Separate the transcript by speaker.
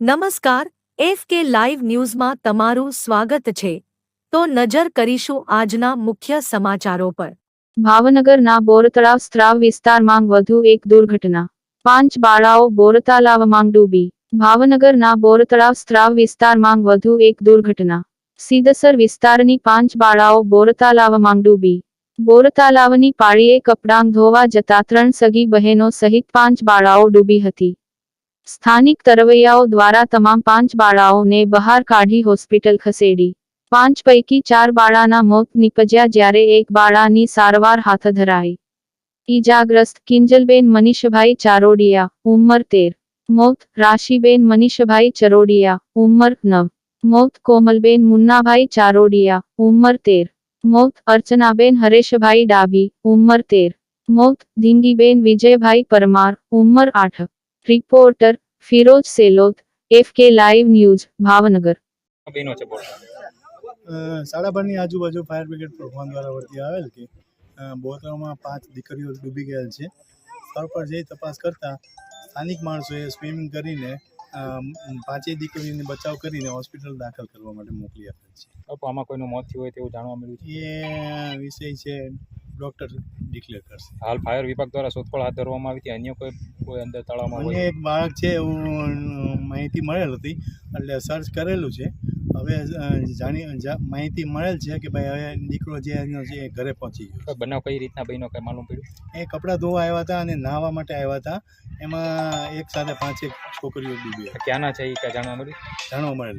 Speaker 1: નમસ્કાર, F K live ન્યૂઝમાં તમારું સ્વાગત છે. તો નજર કરીશું આજના મુખ્ય સમાચારો પર.
Speaker 2: ભાવનગરના બોરતળાવ સ્ત્રાવ વિસ્તારમાં વધુ એક દુર્ઘટના. પાંચ બાળાઓ બોરતાલાવમાં ડૂબી. ભાવનગરના બોરતળાવ સ્ત્રાવ વિસ્તારમાં વધુ એક દુર્ઘટના. સીદસર વિસ્તારની પાંચ બાળાઓ બોરતાલાવમાં ડૂબી. બોરતાલાવની પાળીએ કપડાં ધોવા જતા ત્રણ સગી બહેનો સહિત પાંચ બાળાઓ ડૂબી હતી. સ્થાનિક તરવૈયાઓ દ્વારા તમામ પાંચ બાળાઓને બહાર કાઢી હોસ્પિટલ ખસેડી પાંચ પૈકી ચાર બાળાના મોત નીપજ્યા જ્યારે એક બાળાની સારવાર હાથ ધરાઈ ઈજાગ્રસ્ત કિંજલબેન મનીષભાઈ ચારોડિયા ઉંમર તેર મોત રાશિબેન મનીષભાઈ ચરોડિયા ઉંમર નવ મોત કોમલબેન મુન્નાભાઈ ચારોડિયા ઉંમર તેર મોત અર્ચનાબેન હરેશભાઈ ડાભી ઉંમર તેર મોત ધીંગીબેન વિજયભાઈ પરમાર ઉંમર આઠ Reporter Firoj Selot F
Speaker 3: K live news
Speaker 4: Bhavnagar. સાડા બારની આજુબાજુ ફાયર બ્રિગેડ પ્રોગ્રામ દ્વારા વળતી આવેલ કે અ, પાંચ દીકરીઓ ડૂબી ગયેલ છે. સ્થળ પર જઈ તપાસ કરતા સ્થાનિક માણસોએ સ્વિમિંગ કરીને પાંચેય દીકરીઓને બચાવ કરીને હોસ્પિટલ દાખલ કરવા માટે મોકલી આપેલ છે.
Speaker 3: આમાં કોઈનું મોત થયું હોય તેવું જાણવા મળ્યું છે?
Speaker 4: એ વિષય છે. ડૉક્ટર ડિક્લેર કરશે.
Speaker 3: હાલ ફાયર વિભાગ દ્વારા શોધખોળ હાથ ધરવામાં આવી હતી. અન્ય કોઈ કોઈ અંદર તળાવમાં
Speaker 4: અન્ય એક બાળક છે એવું માહિતી મળેલ હતી. એટલે સર્ચ કરેલું છે. હવે જાણી માહિતી મળેલ છે કે ભાઈ હવે દીકરો જે એનો છે એ ઘરે પહોંચી ગયો
Speaker 3: બનાવ કઈ રીતના ભાઈનો કઈ માલુમ પડ્યું?
Speaker 4: એ કપડાં ધોવા આવ્યા હતા અને નાહવા માટે આવ્યા હતા. એમાં એક સાથે પાંચેક છોકરીઓ ડૂબી
Speaker 3: ક્યાંના છે એ ક્યાં જાણવા મળ્યું?
Speaker 4: જાણવા મળેલ.